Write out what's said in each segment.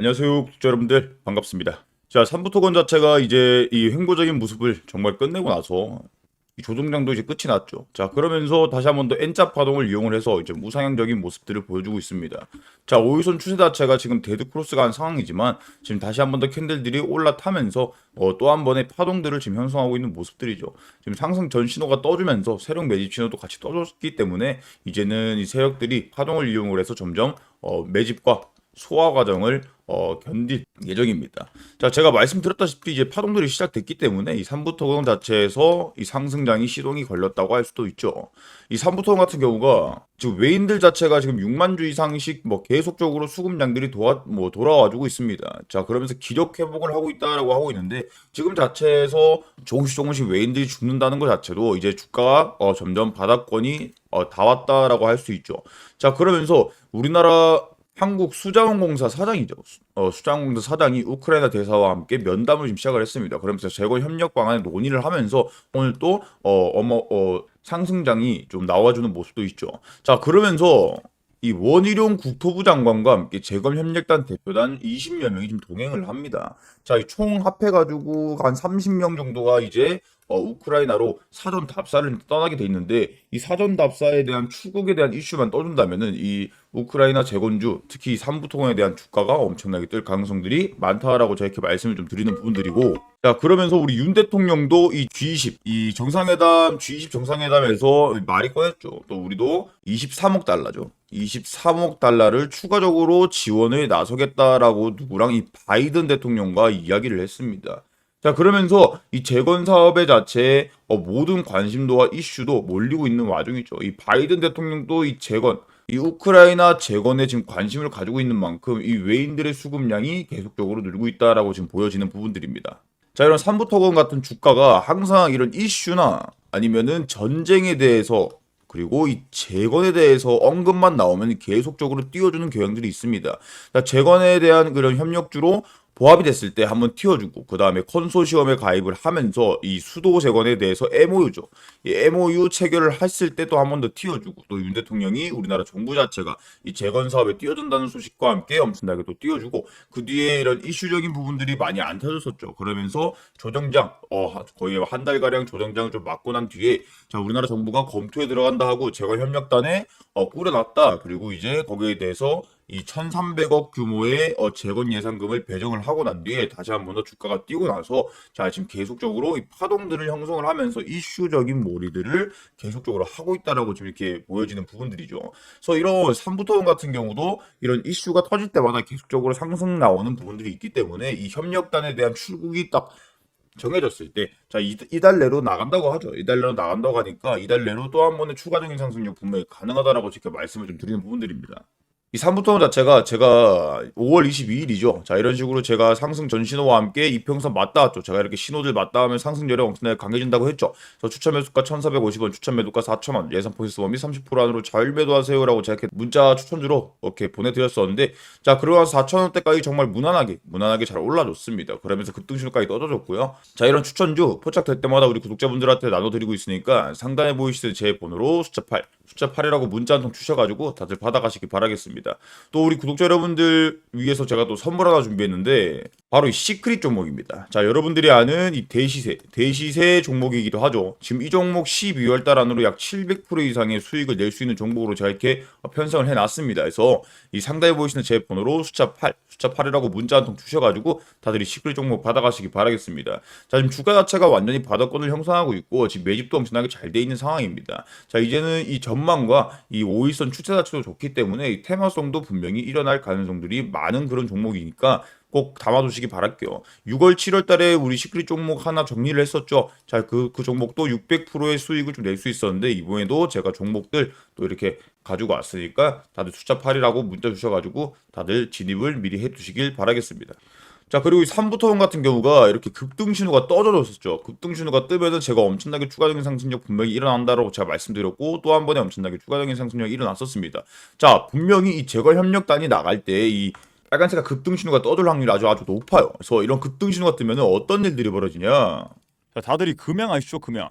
안녕하세요, 구독자 여러분들 반갑습니다. 자, 삼부토건 자체가 이제 이 횡보적인 모습을 정말 끝내고 나서 이 조정장도 이제 끝이 났죠. 자, 그러면서 다시 한번 더 N자 파동을 이용을 해서 이제 무상향적인 모습들을 보여주고 있습니다. 자, 오일선 추세 자체가 지금 데드 크로스가 한 상황이지만 지금 다시 한번 더 캔들들이 올라타면서 어, 또 한 번의 파동들을 지금 형성하고 있는 모습들이죠. 지금 상승 전 신호가 떠주면서 세력 매집 신호도 같이 떠줬기 때문에 이제는 이 세력들이 파동을 이용을 해서 점점 어, 매집과 소화 과정을 어, 견딜 예정입니다. 자, 제가 말씀드렸다시피 이제 파동들이 시작됐기 때문에 이 삼부토건 자체에서 이 상승장이 시동이 걸렸다고 할 수도 있죠. 이 삼부토건 같은 경우가 지금 외인들 자체가 지금 6만 주 이상씩 뭐 계속적으로 수급량들이 도와 뭐 돌아와주고 있습니다. 자, 그러면서 기력 회복을 하고 있다라고 하고 있는데 지금 자체에서 조금씩 조금씩 외인들이 죽는다는 것 자체도 이제 주가가 어, 점점 바닥권이 어, 다 왔다라고 할 수 있죠. 자, 그러면서 우리나라 한국 수자원공사 사장이죠. 수- 어, 수자원공사 사장이 우크라이나 대사와 함께 면담을 지금 시작을 했습니다. 그러면서 재건 협력 방안에 논의를 하면서 오늘 또 어, 어머 어, 상승장이 좀 나와주는 모습도 있죠. 자 그러면서 이 원희룡 국토부 장관과 함께 재건 협력단 대표단 20여 명이 지금 동행을 합니다. 자, 이총 합해가지고 한 30명 정도가 이제 어, 우크라이나로 사전 답사를 떠나게 돼 있는데 이 사전 답사에 대한 출국에 대한 이슈만 떠준다면은 이 우크라이나 재건주 특히 이 삼부토건에 대한 주가가 엄청나게 뜰 가능성들이 많다라고 제가 이렇게 말씀을 좀 드리는 부분들이고. 자 그러면서 우리 윤 대통령도 이 G20 이 정상회담 G20 정상회담에서 말이 꺼냈죠. 또 우리도 23억 달러죠. 23억 달러를 추가적으로 지원에 나서겠다라고 누구랑 이 바이든 대통령과 이야기를 했습니다. 자 그러면서 이 재건 사업의 자체에 어, 모든 관심도와 이슈도 몰리고 있는 와중이죠. 이 바이든 대통령도 이 재건, 이 우크라이나 재건에 지금 관심을 가지고 있는 만큼 이 외인들의 수급량이 계속적으로 늘고 있다라고 지금 보여지는 부분들입니다. 자 이런 삼부토건 같은 주가가 항상 이런 이슈나 아니면은 전쟁에 대해서 그리고 이 재건에 대해서 언급만 나오면 계속적으로 띄워주는 경향들이 있습니다. 자, 재건에 대한 그런 협력주로 보합이 됐을 때 한번 띄워주고 그 다음에 컨소시엄에 가입을 하면서 이 수도 재건에 대해서 MOU죠. 이 MOU 체결을 했을 때 또 한 번더 띄워주고 또 윤 대통령이 우리나라 정부 자체가 이 재건 사업에 띄워준다는 소식과 함께 엄청나게 또 띄워주고 그 뒤에 이런 이슈적인 부분들이 많이 안 터졌었죠. 그러면서 조정장 어 거의 한 달 가량 조정장 좀 맞고 난 뒤에 자 우리나라 정부가 검토에 들어간다 하고 재건 협력단에 어 꾸려놨다. 그리고 이제 거기에 대해서 이 1,300억 규모의 어, 재건 예산금을 배정을 하고 난 뒤에 다시 한 번 더 주가가 뛰고 나서 자 지금 계속적으로 이 파동들을 형성을 하면서 이슈적인 몰이들을 계속적으로 하고 있다라고 지금 이렇게 보여지는 부분들이죠. 그래서 이런 삼부토론 같은 경우도 이런 이슈가 터질 때마다 계속적으로 상승 나오는 부분들이 있기 때문에 이 협력단에 대한 출국이 딱 정해졌을 때, 자, 이, 이달 내로 나간다고 하죠. 이달 내로 나간다고 하니까 이달 내로 또 한 번의 추가적인 상승력 분명히 가능하다라고 지금 말씀을 좀 드리는 부분들입니다. 이 삼부토론 자체가 제가 5월 22일이죠. 자, 이런 식으로 제가 상승 전 신호와 함께 이평선 맞닿았죠. 제가 이렇게 신호들 맞닿으면 상승률이 엄청나게 강해진다고 했죠. 그래서 추천 매수가 1,450원, 추천 매도가 4,000원, 예상 포지스 범위 30% 안으로 자율 매도하세요라고 제가 이렇게 문자 추천주로 이렇게 보내드렸었는데, 자, 그러한 4,000원대까지 정말 무난하게, 무난하게 잘 올라줬습니다. 그러면서 급등신호까지 떠져줬고요. 자, 이런 추천주 포착될 때마다 우리 구독자분들한테 나눠드리고 있으니까 상단에 보이시는 제 번호로 숫자 8, 숫자 8이라고 문자 한 통 주셔가지고 다들 받아가시기 바라겠습니다. 또 우리 구독자 여러분들 위해서 제가 또 선물 하나 준비했는데 바로 이 시크릿 종목입니다. 자, 여러분들이 아는 이 대시세, 대시세 종목이기도 하죠. 지금 이 종목 12월 달 안으로 약 700% 이상의 수익을 낼 수 있는 종목으로 제가 이렇게 편성을 해놨습니다. 그래서 이 상단에 보이시는 제 번호로 숫자 8, 숫자 8이라고 문자 한 통 주셔가지고 다들 이 시크릿 종목 받아가시기 바라겠습니다. 자, 지금 주가 자체가 완전히 바닥권을 형성하고 있고 지금 매집도 엄청나게 잘 돼 있는 상황입니다. 자, 이제는 이 전망과 이 5일선 추세 자체도 좋기 때문에 이 테마성도 분명히 일어날 가능성들이 많은 그런 종목이니까 꼭 담아두시기 바랄게요. 6월, 7월 달에 우리 시크릿 종목 하나 정리를 했었죠. 자, 그, 그 종목도 600%의 수익을 좀 낼 수 있었는데, 이번에도 제가 종목들 또 이렇게 가지고 왔으니까 다들 숫자 8이라고 문자 주셔가지고 다들 진입을 미리 해 두시길 바라겠습니다. 자 그리고 이 3부터원 같은 경우가 이렇게 급등 신호가 떠져줬었죠. 급등 신호가 뜨면은 제가 엄청나게 추가적인 상승력 분명히 일어난다라고 제가 말씀드렸고 또 한 번에 엄청나게 추가적인 상승력이 일어났었습니다. 자 분명히 이 재건 협력단이 나갈 때 이 빨간색과 급등 신호가 떠돌 확률이 아주 아주 높아요. 그래서 이런 급등 신호가 뜨면은 어떤 일들이 벌어지냐? 자 다들 이 금양 아시죠 금양.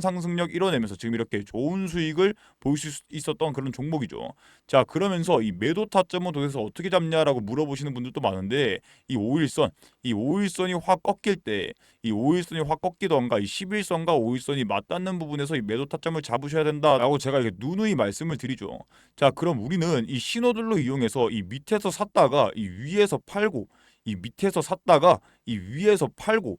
상승력 이뤄내면서 지금 이렇게 좋은 수익을 볼수 있었던 그런 종목이죠. 자, 그러면서 이 매도 타점은 도대체 어떻게 잡냐라고 물어보시는 분들도 많은데 이 5일선, 이 5일선이 확 꺾일 때, 이 5일선이 확 꺾이던가 이 11선과 5일선이 맞닿는 부분에서 이 매도 타점을 잡으셔야 된다라고 제가 이렇게 누누이 말씀을 드리죠. 자, 그럼 우리는 이 신호들로 이용해서 이 밑에서 샀다가 이 위에서 팔고 이 밑에서 샀다가 이 위에서 팔고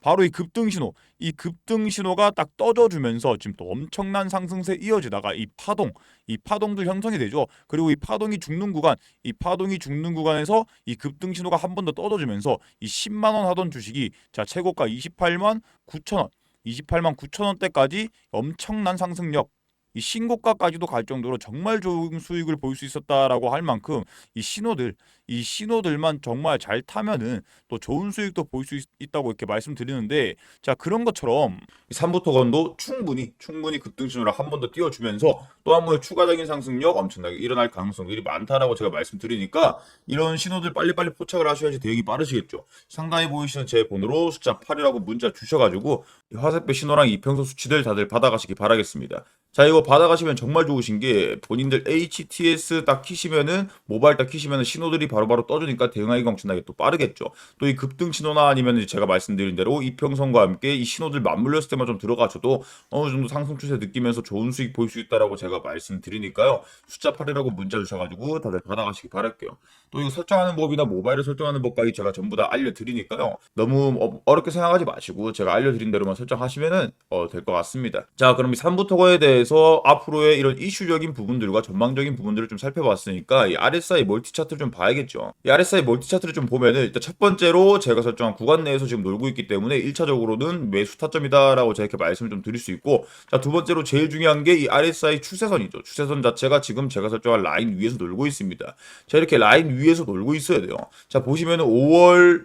바로 이 급등 신호, 이 급등 신호가 딱 떠져주면서 지금 또 엄청난 상승세 이어지다가 이 파동, 이 파동도 형성이 되죠. 그리고 이 파동이 죽는 구간, 이 파동이 죽는 구간에서 이 급등 신호가 한 번 더 떠져주면서 이 10만 원 하던 주식이 자 최고가 28만 9천 원, 28만 9천 원대까지 엄청난 상승력. 이 신고가까지도 갈 정도로 정말 좋은 수익을 볼 수 있었다라고 할 만큼 이 신호들 이 신호들만 정말 잘 타면은 또 좋은 수익도 볼 수 있다고 이렇게 말씀드리는데 자 그런 것처럼 이 삼부토건도 충분히 충분히 급등신호를 한 번 더 띄워주면서 또 한 번의 추가적인 상승력 엄청나게 일어날 가능성들이 많다라고 제가 말씀드리니까 이런 신호들 빨리빨리 포착을 하셔야지 대응이 빠르시겠죠. 상단에 보이시는 제 번호로 숫자 8이라고 문자 주셔가지고 이 화살표 신호랑 이평소 수치들 다들 받아가시기 바라겠습니다. 자 이거 받아가시면 정말 좋으신 게 본인들 HTS 딱 키시면은 모바일 딱 키시면은 신호들이 바로바로 떠주니까 대응하기가 엄청나게 또 빠르겠죠. 또 이 급등 신호나 아니면 제가 말씀드린 대로 이평선과 함께 이 신호들 맞물렸을 때만 좀 들어가셔도 어느 정도 상승 추세 느끼면서 좋은 수익 볼 수 있다라고 제가 말씀드리니까요. 숫자 8이라고 문자 주셔가지고 다들 받아가시기 바랄게요. 또 이거 설정하는 법이나 모바일을 설정하는 법까지 제가 전부 다 알려드리니까요. 너무 어- 어렵게 생각하지 마시고 제가 알려드린 대로만 설정하시면은 어, 될 것 같습니다. 자 그럼 이 3부 토거에 대해서 앞으로의 이런 이슈적인 부분들과 전망적인 부분들을 좀 살펴봤으니까 이 RSI 멀티 차트를 좀 봐야겠죠. 이 RSI 멀티 차트를 좀 보면은 일단 첫 번째로 제가 설정한 구간 내에서 지금 놀고 있기 때문에 1차적으로는 매수 타점이다라고 제가 이렇게 말씀을 좀 드릴 수 있고 자 두 번째로 제일 중요한 게 이 RSI 추세선이죠. 추세선 자체가 지금 제가 설정한 라인 위에서 놀고 있습니다. 자 이렇게 라인 위에서 놀고 있어야 돼요. 자 보시면은 5월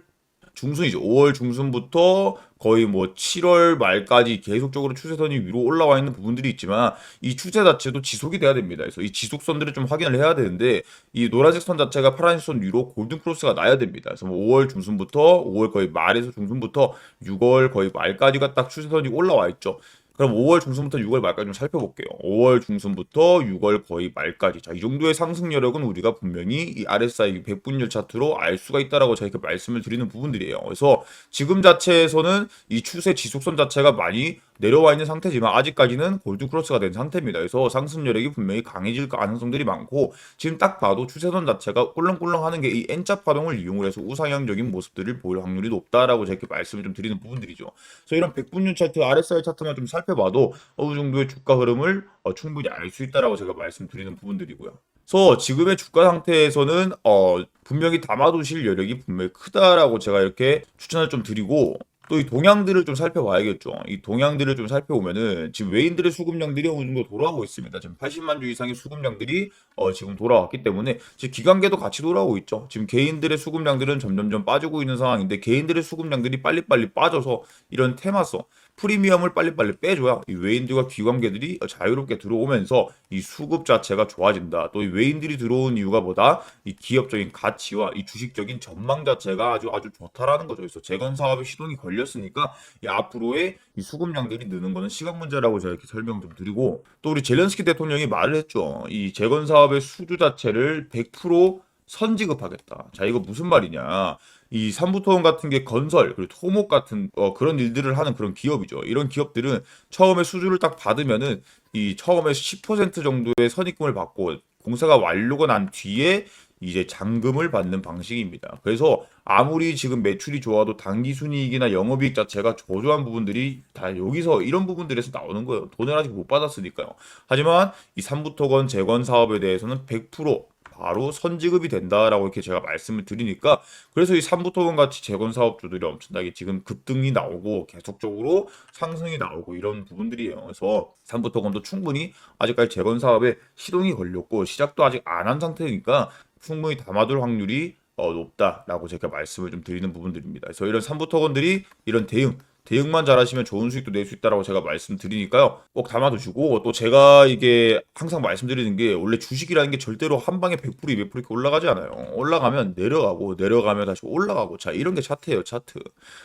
중순이죠. 5월 중순부터 거의 뭐 7월 말까지 계속적으로 추세선이 위로 올라와 있는 부분들이 있지만 이 추세 자체도 지속이 돼야 됩니다. 그래서 이 지속선들을 좀 확인을 해야 되는데 이 노란색 선 자체가 파란색 선 위로 골든 크로스가 나야 됩니다. 그래서 뭐 5월 중순부터 5월 거의 말에서 중순부터 6월 거의 말까지가 딱 추세선이 올라와 있죠. 그럼 5월 중순부터 6월 말까지 좀 살펴볼게요. 5월 중순부터 6월 거의 말까지. 자, 이 정도의 상승 여력은 우리가 분명히 이 RSI 100분율 차트로 알 수가 있다라고 저희가 말씀을 드리는 부분들이에요. 그래서 지금 자체에서는 이 추세 지속선 자체가 많이 내려와 있는 상태지만 아직까지는 골드 크로스가 된 상태입니다. 그래서 상승 여력이 분명히 강해질 가능성들이 많고 지금 딱 봐도 추세선 자체가 꿀렁꿀렁하는 게 이 N자 파동을 이용을 해서 우상향적인 모습들을 보일 확률이 높다라고 제가 말씀을 좀 드리는 부분들이죠. 그래서 이런 100분율 차트, RSI 차트만 좀 살 펴봐도 어느 정도의 주가 흐름을 어, 충분히 알 수 있다라고 제가 말씀드리는 부분들이고요. 그래서 지금의 주가 상태에서는 어, 분명히 담아두실 여력이 분명히 크다라고 제가 이렇게 추천을 좀 드리고 또 이 동향들을 좀 살펴봐야겠죠. 이 동향들을 좀 살펴보면은 지금 외인들의 수급량들이 어느 정도 돌아오고 있습니다. 지금 80만 주 이상의 수급량들이 어 지금 돌아왔기 때문에 지금 기관계도 같이 돌아오고 있죠. 지금 개인들의 수급량들은 점점점 빠지고 있는 상황인데 개인들의 수급량들이 빨리빨리 빠져서 이런 테마성 프리미엄을 빨리빨리 빼줘야 이 외인들과 귀관계들이 자유롭게 들어오면서 이 수급 자체가 좋아진다. 또 이 외인들이 들어온 이유가 뭐다? 이 기업적인 가치와 이 주식적인 전망 자체가 아주 아주 좋다라는 거죠. 그래서 재건 사업에 시동이 걸렸으니까 이 앞으로의 이 수급량들이 느는 거는 시간 문제라고 제가 이렇게 설명 좀 드리고 또 우리 젤렌스키 대통령이 말을 했죠. 이 재건 사업의 수주 자체를 100% 선지급하겠다. 자, 이거 무슨 말이냐? 이 삼부토원 같은 게 건설 그리고 토목 같은 어, 그런 일들을 하는 그런 기업이죠. 이런 기업들은 처음에 수주를 딱 받으면은 이 처음에 10% 정도의 선입금을 받고 공사가 완료가 난 뒤에 이제 잔금을 받는 방식입니다. 그래서 아무리 지금 매출이 좋아도 단기 순이익이나 영업이익 자체가 저조한 부분들이 다 여기서 이런 부분들에서 나오는 거예요. 돈을 아직 못 받았으니까요. 하지만 이 삼부토건 재건 사업에 대해서는 100% 바로 선지급이 된다라고 이렇게 제가 말씀을 드리니까 그래서 이 삼부토건 같이 재건 사업주들이 엄청나게 지금 급등이 나오고 계속적으로 상승이 나오고 이런 부분들이에요. 그래서 삼부토건도 충분히 아직까지 재건 사업에 시동이 걸렸고 시작도 아직 안 한 상태니까 충분히 담아둘 확률이 어, 높다라고 제가 말씀을 좀 드리는 부분들입니다. 그래서 이런 삼부토건들이 이런 대응 대응만 잘하시면 좋은 수익도 낼 수 있다라고 제가 말씀드리니까요. 꼭 담아두시고 또 제가 이게 항상 말씀드리는 게 원래 주식이라는 게 절대로 한 방에 100% 200% 이렇게 올라가지 않아요. 올라가면 내려가고 내려가면 다시 올라가고 자 이런 게 차트예요 차트.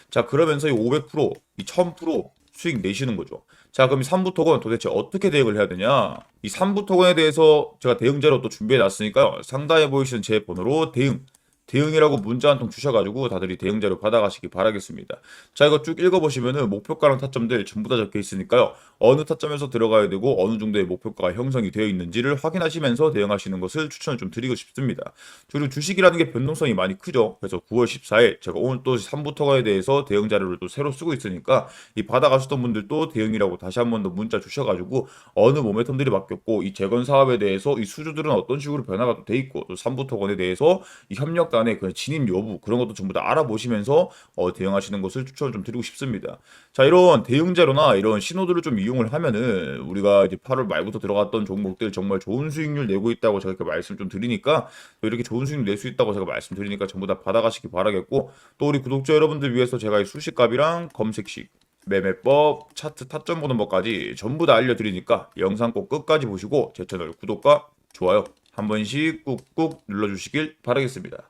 자 그러면서 이 500%, 이 1000% 수익 내시는 거죠. 자 그럼 이 3부 토건 도대체 어떻게 대응을 해야 되냐? 이 3부 토건에 대해서 제가 대응자로 또 준비해 놨으니까요. 상단에 보이시는 제 번호로 대응 대응이라고 문자 한 통 주셔가지고 다들 이 대응 자료 받아가시기 바라겠습니다. 자 이거 쭉 읽어보시면은 목표가랑 타점들 전부 다 적혀 있으니까요. 어느 타점에서 들어가야 되고 어느 정도의 목표가가 형성이 되어 있는지를 확인하시면서 대응하시는 것을 추천을 좀 드리고 싶습니다. 그리고 주식이라는 게 변동성이 많이 크죠. 그래서 9월 14일 제가 오늘 또 3부터가에 대해서 대응 자료를 또 새로 쓰고 있으니까 이 받아가셨던 분들도 대응이라고 다시 한 번 더 문자 주셔가지고 어느 모멘텀들이 바뀌었고 이 재건 사업에 대해서 이 수주들은 어떤 식으로 변화가 또돼 있고 또 3부터건에 대해서 이 협력 간의 그 진입 여부 그런 것도 전부 다 알아보시면서 어, 대응하시는 것을 추천을 좀 드리고 싶습니다. 자 이런 대응 자료나 이런 신호들을 좀 이용을 하면은 우리가 이제 8월 말부터 들어갔던 종목들 정말 좋은 수익률 내고 있다고 제가 이렇게 말씀 좀 드리니까 또 이렇게 좋은 수익 낼 수 있다고 제가 말씀드리니까 전부 다 받아가시기 바라겠고 또 우리 구독자 여러분들 위해서 제가 이 수식값이랑 검색식 매매법, 차트 타점 보는 법까지 전부 다 알려드리니까 영상 꼭 끝까지 보시고 제 채널 구독과 좋아요 한 번씩 꾹꾹 눌러주시길 바라겠습니다.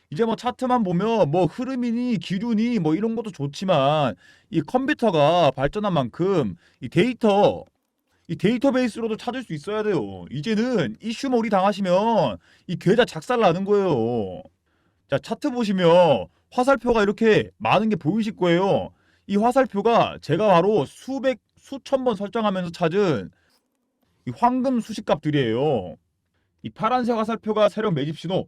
이제 뭐 차트만 보면 뭐 흐름이니 기류니 뭐 이런 것도 좋지만 이 컴퓨터가 발전한 만큼 이 데이터 이 데이터베이스로도 찾을 수 있어야 돼요. 이제는 이슈몰이 당하시면 이 계좌 작살 나는 거예요. 자, 차트 보시면 화살표가 이렇게 많은 게 보이실 거예요. 이 화살표가 제가 바로 수백, 수천 번 설정하면서 찾은 이 황금 수식값들이에요. 이 파란색 화살표가 세력 매집 신호,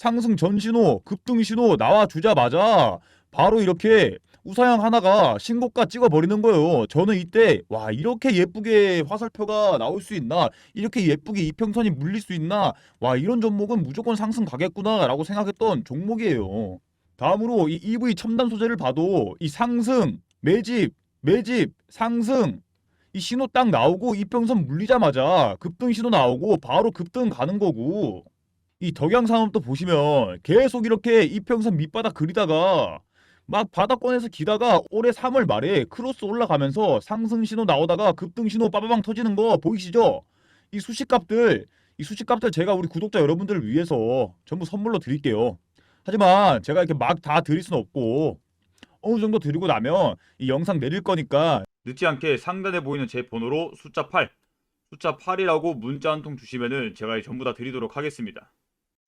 상승 전 신호, 급등 신호 나와 주자마자 바로 이렇게 우상향 하나가 신고가 찍어버리는 거예요. 저는 이때 와 이렇게 예쁘게 화살표가 나올 수 있나 이렇게 예쁘게 이평선이 물릴 수 있나 와 이런 종목은 무조건 상승 가겠구나 라고 생각했던 종목이에요. 다음으로 이 EV 첨단 소재를 봐도 이 상승 매집 매집 상승 이 신호 딱 나오고 이평선 물리자마자 급등 신호 나오고 바로 급등 가는 거고 이 덕양 산업도 보시면 계속 이렇게 이평선 밑바닥 그리다가 막 바닥권에서 기다가 올해 3월 말에 크로스 올라가면서 상승 신호 나오다가 급등 신호 빠바방 터지는 거 보이시죠? 이 수식값들 이 수식값들 제가 우리 구독자 여러분들을 위해서 전부 선물로 드릴게요. 하지만 제가 이렇게 막 다 드릴 수는 없고 어느 정도 드리고 나면 이 영상 내릴 거니까 늦지 않게 상단에 보이는 제 번호로 숫자 8 숫자 8이라고 문자 한 통 주시면은 제가 전부 다 드리도록 하겠습니다.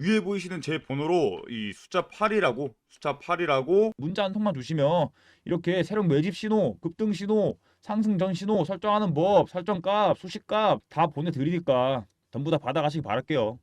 위에 보이시는 제 번호로 이 숫자 8이라고 숫자 8이라고 문자 한 통만 주시면 이렇게 새로운 매집 신호, 급등 신호, 상승 전 신호 설정하는 법, 설정값, 수식값 다 보내드리니까 전부 다 받아가시기 바랄게요.